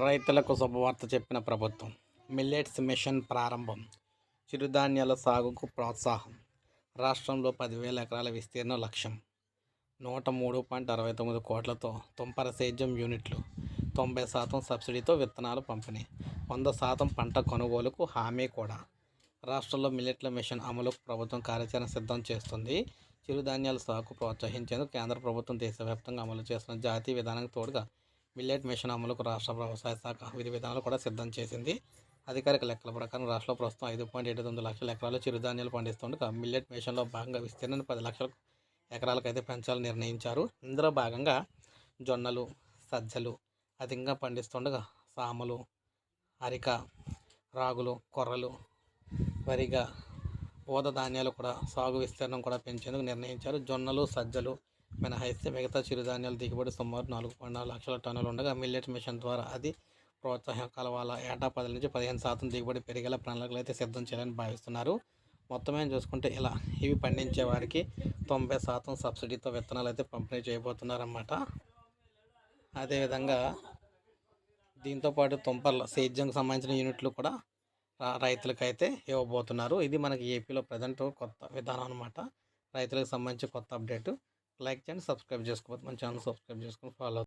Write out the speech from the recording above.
రైతులకు శుభవార్త చెప్పిన ప్రభుత్వం. మిల్లెట్స్ మిషన్ ప్రారంభం. చిరుధాన్యాల సాగుకు ప్రోత్సాహం. రాష్ట్రంలో పదివేల ఎకరాల విస్తీర్ణ లక్ష్యం. నూట మూడు పాయింట్ అరవై తొమ్మిది కోట్లతో తుంపర సేద్యం యూనిట్లు తొంభై శాతం సబ్సిడీతో విత్తనాలు పంపిణీ వంద శాతం పంట కొనుగోలుకు హామీ కూడా. రాష్ట్రంలో మిల్లెట్ల మిషన్ అమలుకు ప్రభుత్వం కార్యాచరణ సిద్ధం చేస్తుంది. చిరుధాన్యాల సాగుకు ప్రోత్సహించేందుకు కేంద్ర ప్రభుత్వం దేశవ్యాప్తంగా అమలు చేస్తున్న జాతీయ విధానానికి తోడుగా మిల్లెట్ మిషన్ అమలుకు రాష్ట్ర వ్యవసాయ శాఖ విధి విధానాలు కూడా సిద్ధం చేసింది. అధికారిక లెక్కల ప్రకారం రాష్ట్రంలో ప్రస్తుతం ఐదు పాయింట్ ఏడు తొమ్మిది లక్షల ఎకరాలు చిరుధాన్యాలు పండిస్తుండగా మిల్లెట్ మిషన్లో భాగంగా విస్తీర్ణాన్ని పది లక్షల ఎకరాలకు అయితే పెంచాలని నిర్ణయించారు. ఇందులో భాగంగా జొన్నలు సజ్జలు అధికంగా పండిస్తుండగా సామలు అరిక రాగులు కొర్రలు వరిగా ఊద ధాన్యాలు కూడా సాగు విస్తీర్ణం కూడా పెంచేందుకు నిర్ణయించారు. జొన్నలు సజ్జలు మినహాయిస్తే మిగతా చిరుధాన్యాల దిగుబడి సుమారు నాలుగు పాయింట్ నాలుగు లక్షల టన్నులు ఉండగా మిల్లెట్ మిషన్ ద్వారా అది ప్రోత్సాహం కలవాల. ఏటా పది నుంచి పదిహేను శాతం దిగుబడి పెరిగేలా ప్రణాళికలు అయితే సిద్ధం చేయాలని భావిస్తున్నారు. మొత్తమే చూసుకుంటే ఇలా ఇవి పండించే వారికి తొంభై శాతం సబ్సిడీతో విత్తనాలు అయితే పంపిణీ చేయబోతున్నారన్నమాట. అదేవిధంగా దీంతోపాటు తుంపర్ల సేద్యంకి సంబంధించిన యూనిట్లు కూడా రైతులకైతే ఇవ్వబోతున్నారు. ఇది మనకి ఏపీలో ప్రజెంట్ కొత్త విధానం అనమాట రైతులకు సంబంధించి కొత్త అప్డేటు. లైక్ చేయండి సబ్స్క్రైబ్ చేసుకోవచ్చు మన ఛానల్ సబ్స్క్రైబ్ చేసుకొని ఫాలో